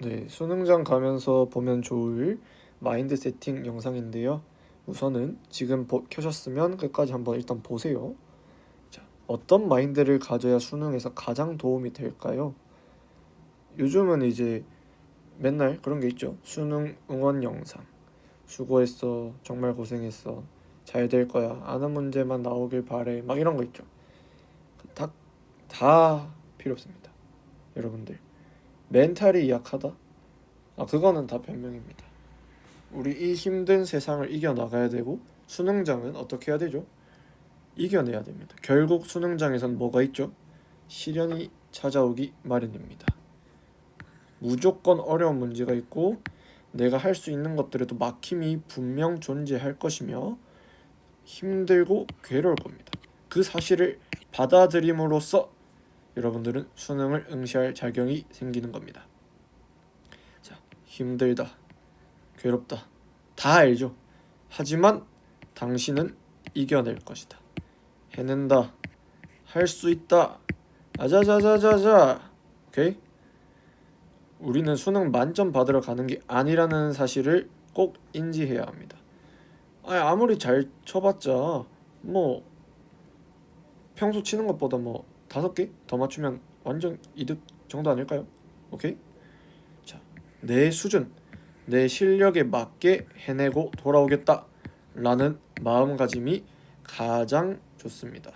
네, 수능장 가면서 보면 좋을 마인드 세팅 영상인데요. 우선은 지금 보, 켜셨으면 끝까지 한번 일단 보세요. 자, 어떤 마인드를 가져야 수능에서 가장 도움이 될까요? 요즘은 이제 맨날 그런 게 있죠. 수능 응원 영상. 수고했어. 정말 고생했어. 잘 될 거야. 아는 문제만 나오길 바래. 막 이런 거 있죠. 다, 다 필요 없습니다. 여러분들. 멘탈이 약하다? 아, 그거는 다 변명입니다. 우리 이 힘든 세상을 이겨 나가야 되고, 수능장은 어떻게 해야 되죠? 이겨내야 됩니다. 결국 수능장에선 뭐가 있죠? 시련이 찾아오기 마련입니다. 무조건 어려운 문제가 있고, 내가 할 수 있는 것들에도 막힘이 분명 존재할 것이며, 힘들고 괴로울 겁니다. 그 사실을 받아들임으로써 여러분들은 수능을 응시할 자격이 생기는 겁니다. 자, 힘들다, 괴롭다, 다 알죠. 하지만 당신은 이겨낼 것이다. 해낸다, 할 수 있다. 아자자자자자. 오케이? 우리는 수능 만점 받으러 가는 게 아니라는 사실을 꼭 인지해야 합니다. 아무리 잘 쳐봤자 뭐 평소 치는 것보다 뭐 다섯 개 더 맞추면 완전 이득 정도 아닐까요? 오케이? 자, 내 수준, 내 실력에 맞게 해내고 돌아오겠다 라는 마음가짐이 가장 좋습니다.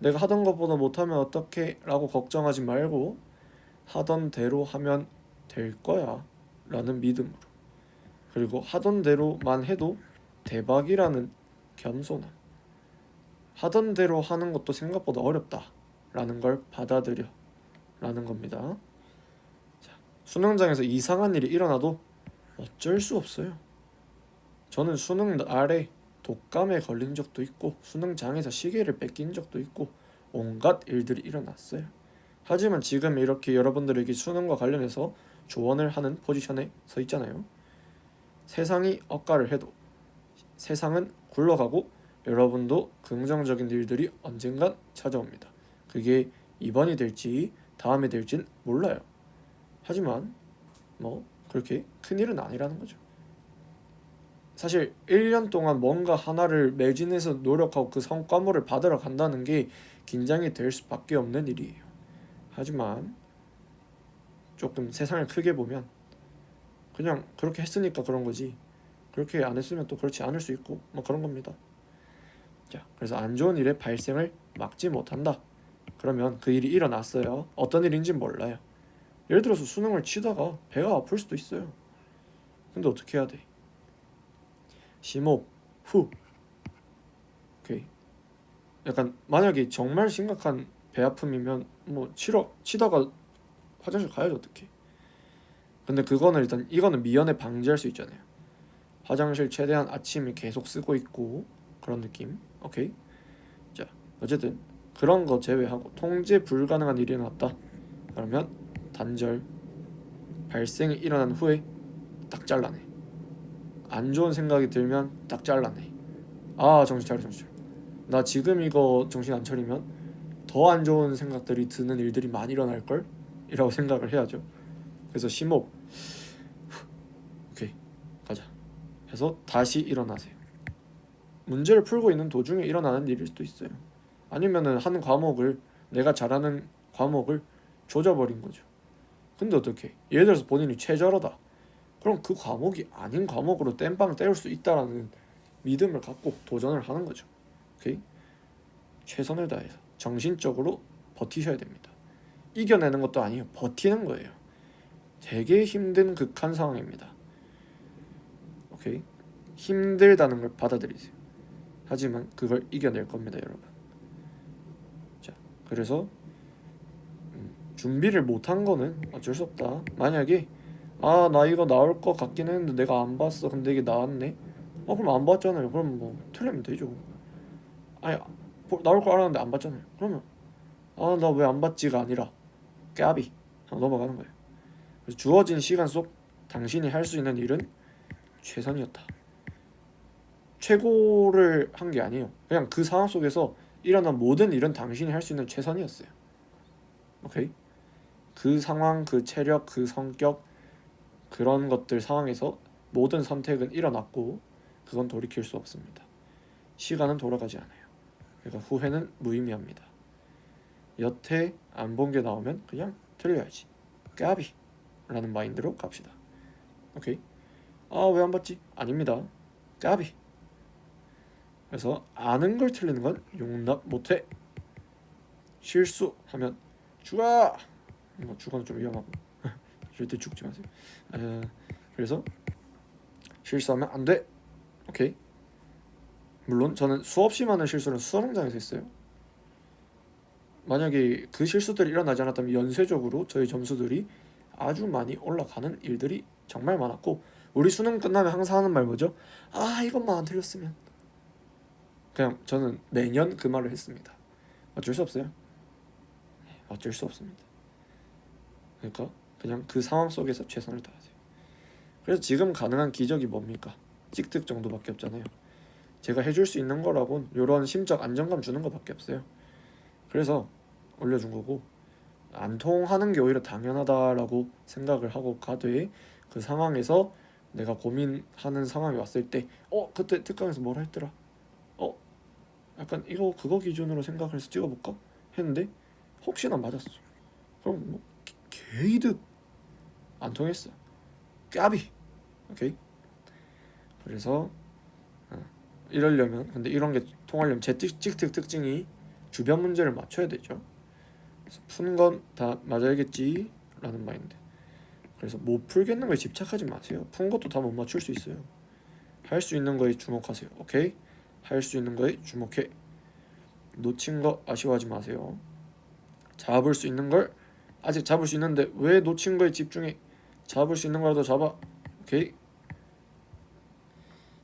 내가 하던 것보다 못하면 어떡해?라고 걱정하지 말고 하던 대로 하면 될 거야 라는 믿음으로 그리고 하던 대로만 해도 대박이라는 겸손함 하던 대로 하는 것도 생각보다 어렵다 라는 걸 받아들여 라는 겁니다 자, 수능장에서 이상한 일이 일어나도 어쩔 수 없어요 저는 수능 날에 독감에 걸린 적도 있고 수능장에서 시계를 뺏긴 적도 있고 온갖 일들이 일어났어요 하지만 지금 이렇게 여러분들에게 수능과 관련해서 조언을 하는 포지션에 서 있잖아요. 세상이 억가를 해도 세상은 굴러가고 여러분도 긍정적인 일들이 언젠간 찾아옵니다. 그게 이번이 될지 다음에 될진 몰라요. 하지만 뭐 그렇게 큰 일은 아니라는 거죠. 사실 1년 동안 뭔가 하나를 매진해서 노력하고 그 성과물을 받으러 간다는 게 긴장이 될 수밖에 없는 일이에요. 하지만 조금 세상을 크게 보면 그냥 그렇게 했으니까 그런 거지 그렇게 안 했으면 또 그렇지 않을 수 있고 뭐 그런 겁니다. 자, 그래서 안 좋은 일의 발생을 막지 못한다. 그러면 그 일이 일어났어요. 어떤 일인지 몰라요. 예를 들어서 수능을 치다가 배가 아플 수도 있어요. 근데 어떻게 해야 돼? 심호흡, 후. 오케이. 약간 만약에 정말 심각한 배 아픔이면 뭐 치러 치다가 화장실 가야지 어떻게? 근데 그거는 일단 이거는 미연에 방지할 수 있잖아요. 화장실 최대한 아침에 계속 쓰고 있고 그런 느낌. 오케이. 자 어쨌든 그런 거 제외하고 통제 불가능한 일이 일어났다. 그러면 단절 발생이 일어난 후에 딱 잘라내. 안 좋은 생각이 들면 딱 잘라내. 아 정신 차려 정신 차려. 나 지금 이거 정신 안 차리면 더 안 좋은 생각들이 드는 일들이 많이 일어날 걸 이라고 생각을 해야죠. 그래서 심호흡 오케이 가자 해서 다시 일어나세요. 문제를 풀고 있는 도중에 일어나는 일일 수도 있어요. 아니면은 한 과목을 내가 잘하는 과목을 조져버린 거죠. 근데 어떻게? 예를 들어서 본인이 최저러다. 그럼 그 과목이 아닌 과목으로 땜빵 때울 수 있다라는 믿음을 갖고 도전을 하는 거죠. 오케이? 최선을 다해서 정신적으로 버티셔야 됩니다. 이겨내는 것도 아니에요. 버티는 거예요. 되게 힘든 극한 상황입니다. 오케이? 힘들다는 걸 받아들이세요. 하지만 그걸 이겨낼 겁니다, 여러분. 자, 그래서 음, 준비를 못한 거는 어쩔 수 없다. 만약에 아, 나 이거 나올 것 같긴 했는데 내가 안 봤어. 근데 이게 나왔네. 어, 그럼 안 봤잖아요. 그럼 뭐 틀리면 되죠. 아니, 보- 나올 거 알았는데 안 봤잖아요. 그러면 아, 나 왜 안 봤지가 아니라 까비 하고 넘어가는 거예요. 그래서 주어진 시간 속 당신이 할 수 있는 일은 최선이었다. 최고를 한 게 아니에요. 그냥 그 상황 속에서 일어난 모든 일은 당신이 할 수 있는 최선이었어요. 오케이? 그 상황, 그 체력, 그 성격 그런 것들 상황에서 모든 선택은 일어났고 그건 돌이킬 수 없습니다. 시간은 돌아가지 않아요. 그러니까 후회는 무의미합니다. 여태 안 본 게 나오면 그냥 틀려야지. 까비 라는 마인드로 갑시다. 오케이. 아 왜 안 봤지? 아닙니다. 까비. 그래서 아는 걸 틀리는 건 용납 못해. 실수하면 죽어. 뭐 죽어는 좀 위험하고 절대 죽지 마세요. 에, 그래서 실수하면 안 돼. 오케이. 물론 저는 수없이 많은 실수를 수영장에서 했어요. 만약에 그 실수들이 일어나지 않았다면 연쇄적으로 저희 점수들이 아주 많이 올라가는 일들이 정말 많았고 우리 수능 끝나면 항상 하는 말 뭐죠? 아 이것만 안 틀렸으면 그냥 저는 매년 그 말을 했습니다. 어쩔 수 없어요. 네, 어쩔 수 없습니다. 그러니까 그냥 그 상황 속에서 최선을 다하세요. 그래서 지금 가능한 기적이 뭡니까? 찍득 정도밖에 없잖아요. 제가 해줄 수 있는 거라곤 이런 심적 안정감 주는 것밖에 없어요. 그래서 올려준 거고 안 통하는 게 오히려 당연하다라고 생각을 하고 가되 그 상황에서 내가 고민하는 상황이 왔을 때 어 그때 특강에서 뭐라 했더라 어 약간 이거 그거 기준으로 생각해서 찍어볼까? 했는데 혹시나 맞았어. 그럼 뭐 개- 개이득 안 통했어. 까비. 오케이? 그래서 어, 이러려면 근데 이런 게 통하려면 제 찍- 찍특 특징이 주변 문제를 맞춰야 되죠. 그래서 푸는 건 다 맞아야겠지 라는 마인드. 그래서 못 풀겠는 거에 집착하지 마세요. 푼 것도 다 못 맞출 수 있어요. 할 수 있는 거에 주목하세요. 오케이 할 수 있는 거에 주목해. 놓친 거 아쉬워하지 마세요. 잡을 수 있는 걸 아직 잡을 수 있는데 왜 놓친 거에 집중해? 잡을 수 있는 거라도 잡아. 오케이?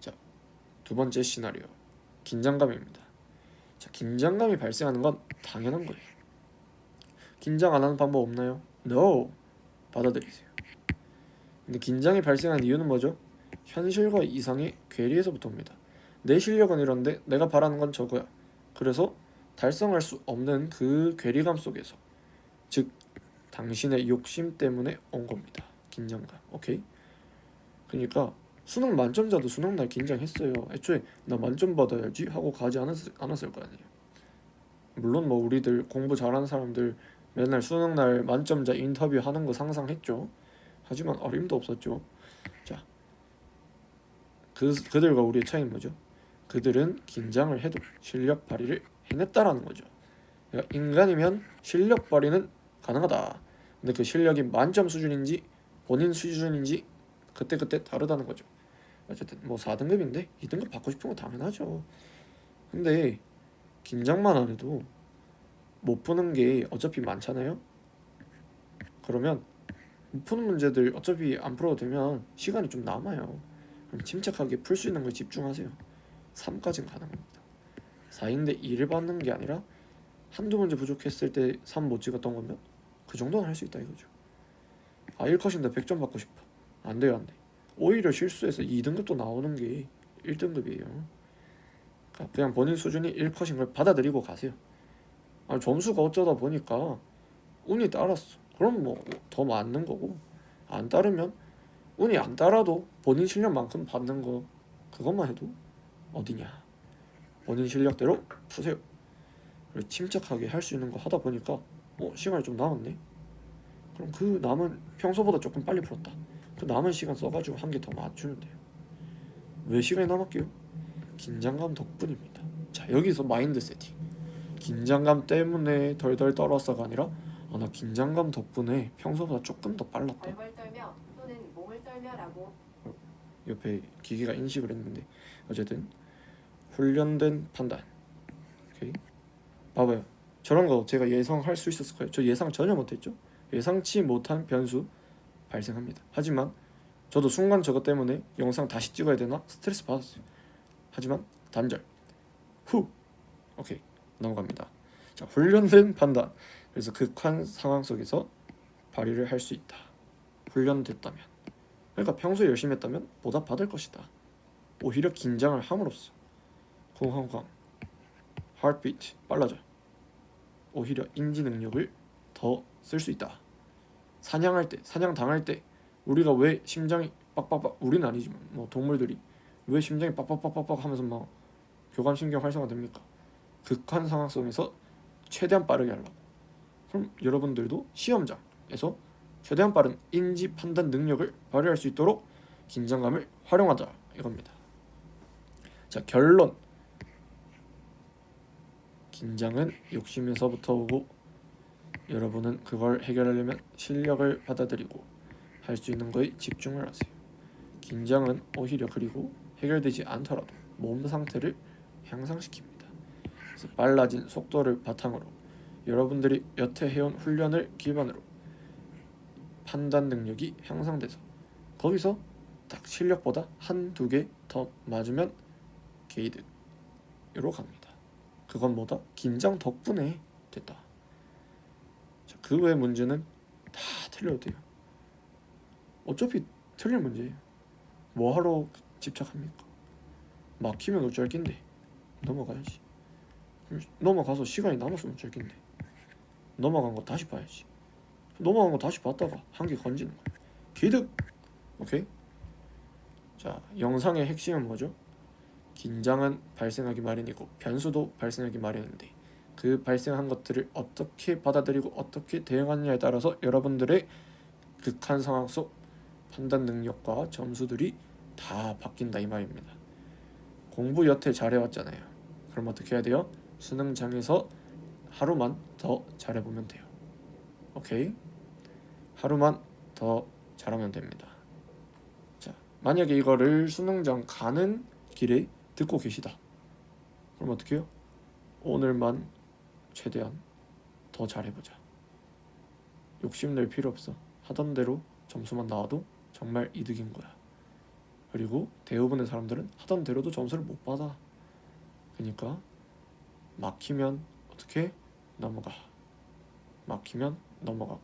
자 두 번째 시나리오. 긴장감입니다. 자 긴장감이 발생하는 건 당연한 거예요. 긴장 안 하는 방법 없나요? No. 받아들이세요. 근데 긴장이 발생하는 이유는 뭐죠? 현실과 이상의 괴리에서부터 옵니다 내 실력은 이런데 내가 바라는 건 저거야 그래서 달성할 수 없는 그 괴리감 속에서 즉 당신의 욕심 때문에 온 겁니다. 긴장감. 오케이? 그러니까 수능 만점자도 수능 날 긴장했어요. 애초에 나 만점 받아야지 하고 가지 않았을, 않았을 거 아니에요. 물론 뭐 우리들 공부 잘하는 사람들 맨날 수능 날 만점자 인터뷰 하는 거 상상했죠. 하지만 어림도 없었죠. 자, 그 그들과 우리의 차이는 뭐죠? 그들은 긴장을 해도 실력 발휘를 해냈다라는 거죠. 그러니까 인간이면 실력 발휘는 가능하다. 근데 그 실력이 만점 수준인지 본인 수준인지 그때 그때 다르다는 거죠. 어쨌든 뭐 4등급인데 2등급 받고 싶은 거 당연하죠. 근데 긴장만 안 해도 못 푸는 게 어차피 많잖아요. 그러면 못 푸는 문제들 어차피 안 풀어도 되면 시간이 좀 남아요. 그럼 침착하게 풀 수 있는 걸 집중하세요. 3까지는 가능합니다. 4인데 2를 받는 게 아니라 한두 문제 부족했을 때 3 못 찍었던 거면 그 정도는 할 수 있다 이거죠. 아 1컷인데 100점 받고 싶어. 안 돼요 안 돼. 오히려 실수해서 2등급도 나오는 게 1등급이에요. 그러니까 그냥 본인 수준이 1컷인 걸 받아들이고 가세요. 아 점수가 어쩌다 보니까 운이 따랐어. 그럼 뭐 더 맞는 거고 안 따르면 운이 안 따라도 본인 실력만큼 받는 거 그것만 해도 어디냐. 본인 실력대로 푸세요. 그리고 침착하게 할 수 있는 거 하다 보니까 어 시간이 좀 남았네. 그럼 그 남은 평소보다 조금 빨리 풀었다. 그 남은 시간 써가지고 한 개 더 맞추면 돼요. 왜 시간이 남았게요? 긴장감 덕분입니다. 자 여기서 마인드 세팅. 긴장감 때문에 덜덜 떨었어가 아니라 아, 나 긴장감 덕분에 평소보다 조금 더 빨랐다. 벌벌 떨며 또는 몸을 떨며라고 옆에 기계가 인식을 했는데 어쨌든 훈련된 판단. 오케이. 봐봐요. 저런 거 제가 예상할 수 있었을 거예요. 저 예상 전혀 못했죠? 예상치 못한 변수 발생합니다. 하지만 저도 순간 저것 때문에 영상 다시 찍어야 되나 스트레스 받았어요. 하지만 단절. 후. 오케이. 넘어갑니다. 자 훈련된 판단. 그래서 극한 상황 속에서 발휘를 할 수 있다. 훈련됐다면. 그러니까 평소에 열심히 했다면 보답 받을 것이다. 오히려 긴장을 함으로써 공황감, heartbeat 빨라져. 오히려 인지 능력을 더 쓸 수 있다. 사냥할 때, 사냥 당할 때 우리가 왜 심장이 빡빡빡 우리는 아니지만 뭐 동물들이 왜 심장이 빡빡빡빡빡 하면서 막 교감신경 활성화됩니까? 극한 상황 속에서 최대한 빠르게 하려고. 그럼 여러분들도 시험장에서 최대한 빠른 인지 판단 능력을 발휘할 수 있도록 긴장감을 활용하자 이겁니다. 자 결론. 긴장은 욕심에서부터 오고 여러분은 그걸 해결하려면 실력을 받아들이고 할 수 있는 거에 집중을 하세요. 긴장은 오히려 그리고 해결되지 않더라도 몸 상태를 향상시킵니다. 그래서 빨라진 속도를 바탕으로 여러분들이 여태 해온 훈련을 기반으로 판단 능력이 향상돼서 거기서 딱 실력보다 한 두 개 더 맞으면 게이드로 갑니다. 그건 뭐다? 긴장 덕분에 됐다. 자, 그 외의 문제는 다 틀려도 돼요. 어차피 틀린 문제예요. 뭐 하러 집착합니까? 막히면 어쩔 낀데 넘어가야지. 넘어가서 시간이 남았으면 어쩔 낀데 넘어간 거 다시 봐야지. 넘어간 거 다시 봤다가 한 개 건지는 거야. 기득. 오케이. 자 영상의 핵심은 뭐죠? 긴장은 발생하기 마련이고 변수도 발생하기 마련인데 그 발생한 것들을 어떻게 받아들이고 어떻게 대응하느냐에 따라서 여러분들의 극한 상황 속 판단 능력과 점수들이 다 바뀐다 이 말입니다. 공부 여태 잘해왔잖아요. 그럼 어떻게 해야 돼요? 수능장에서 하루만 더 잘해보면 돼요. 오케이? 하루만 더 잘하면 됩니다. 자, 만약에 이거를 수능장 가는 길에 듣고 계시다. 그럼 어떻게 해요? 오늘만 최대한 더 잘해보자. 욕심낼 필요 없어. 하던 대로 점수만 나와도 정말 이득인 거야. 그리고 대부분의 사람들은 하던 대로도 점수를 못 받아. 그러니까 막히면 어떻게 넘어가. 막히면 넘어가고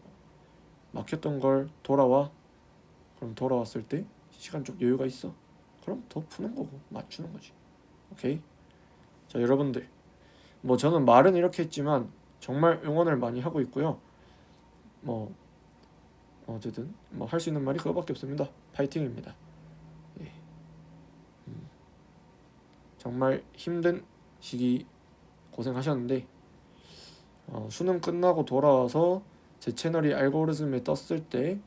막혔던 걸 돌아와. 그럼 돌아왔을 때 시간 좀 여유가 있어. 그럼 더 푸는 거고 맞추는 거지. 오케이. 자 여러분들 뭐 저는 말은 이렇게 했지만 정말 응원을 많이 하고 있고요. 뭐 어쨌든 뭐 할 수 있는 말이 그거밖에 없습니다. 파이팅입니다. 예. 음. 정말 힘든 시기 고생하셨는데 어, 수능 끝나고 돌아와서 제 채널이 알고리즘에 떴을 때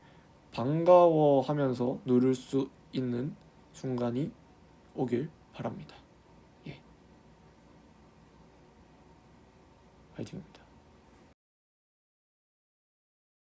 반가워하면서 누를 수 있는 순간이 오길 바랍니다. 예. 파이팅.